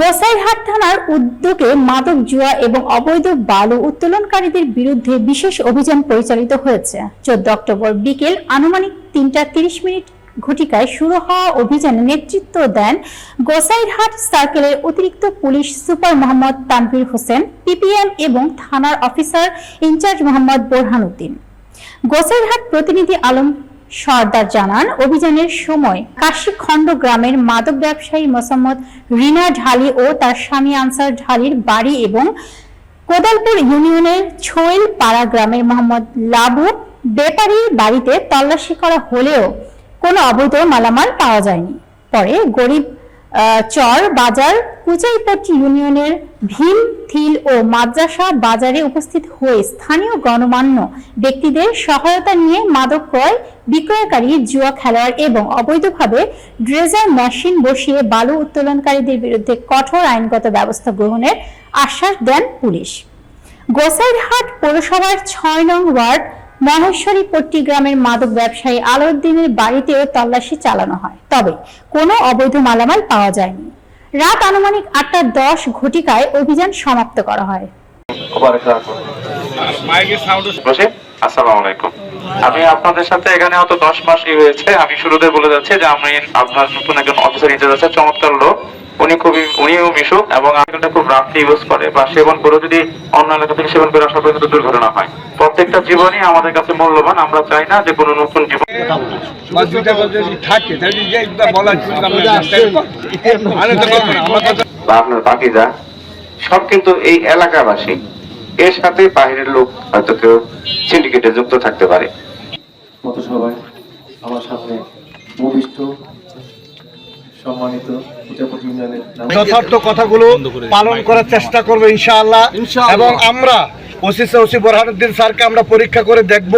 গোসাইরহাট থানার উদ্যোগে মাদক জুয়া এবং অবৈধ বালু উত্তোলনকারীদের বিরুদ্ধে বিশেষ অভিযান পরিচালিত হয়েছে। চোদ্দ অক্টোবর বিকেল আনুমানিক তিনটা তিরিশ মিনিট ঘটিকায় শুরু হওয়া অভিযানে নেতৃত্ব দেন গোসাইরহাট সার্কেলের অতিরিক্ত police super Mohammad Tanvir Hossain, PPM এবং থানার officer in charge Mohammad Borhanuddin Gosairhat প্রতিনিধি আলম সর্দার জানান, অভিযানের সময় কাশিখণ্ড গ্রামের মাদক ব্যবসায়ী মোসাম্মদ রিনা ঢালি ও তার স্বামী আনসার ঢালির বাড়ি এবং কোদালপুর ইউনিয়নের ছোয়েল পাড়া গ্রামের মোহাম্মদ লাবু বেপারীর বাড়িতে তল্লাশি করা হলেও কোনো অবৈধ মালামাল পাওয়া যায়নি। পরে গরিব চর বাজার কুচাইপট্টি ইউনিয়নের ভীম, থিল ও মাদ্রাসা বাজারে উপস্থিত হয়ে স্থানীয় গণমান্য ব্যক্তিদের সহায়তা নিয়ে মাদক ক্রয় বিক্রয়কারী জুয়া খেলোয়াড় এবং অবৈধভাবে ড্রেজার মেশিন বসিয়ে বালু উত্তোলনকারীদের বিরুদ্ধে কঠোর আইনগত ব্যবস্থা গ্রহণের আশ্বাস দেন পুলিশ। গোসাইরহাট পৌরসভার ছয় নং ওয়ার্ড মহেশ্বরী পট্টি গ্রামের মাদক ব্যবসায়ী আলাউদ্দিনের বাড়িতেও তল্লাশি চালানো হয়। তবে কোনো অবৈধ মালামাল পাওয়া যায়নি। রাত আনুমানিক আটটা দশ ঘটিকায় অভিযান সমাপ্ত করা হয়। আমি আপনাদের সাথে এখানে হয়তো দশ মাসই হয়েছে। আমি শুরুতে বলে যাচ্ছি যে আমি আপনার নতুন একজন অফিসার ইনচার্জ আছে, চমৎকার লোক। উনি খুবই, উনিও মিশুক এবং আইনটা খুব রাফলি ইউজ করে। বা সেবন করে, যদি অন্য এলাকা থেকে সেবন করে আসা পর্যন্ত দুর্ঘটনা হয়। প্রত্যেকটা জীবনই আমাদের কাছে মূল্যবান, আমরা চাই না যে কোনো নতুন জীবন। বা আপনার বাকিরা সব কিন্তু এই এলাকাবাসী। এর সাথে বাইরের লোক হয়তো কেউ সিন্ডিকেটে যুক্ত থাকতে পারে। মতো সবাই আমার সামনে ভূমিষ্ঠ সম্মানিত যথার্থ কথাগুলো পালন করার চেষ্টা করব ইনশাআল্লাহ। এবং আমরা ওসি ওসি বোরহানুদ্দিন স্যারকে আমরা পরীক্ষা করে দেখব।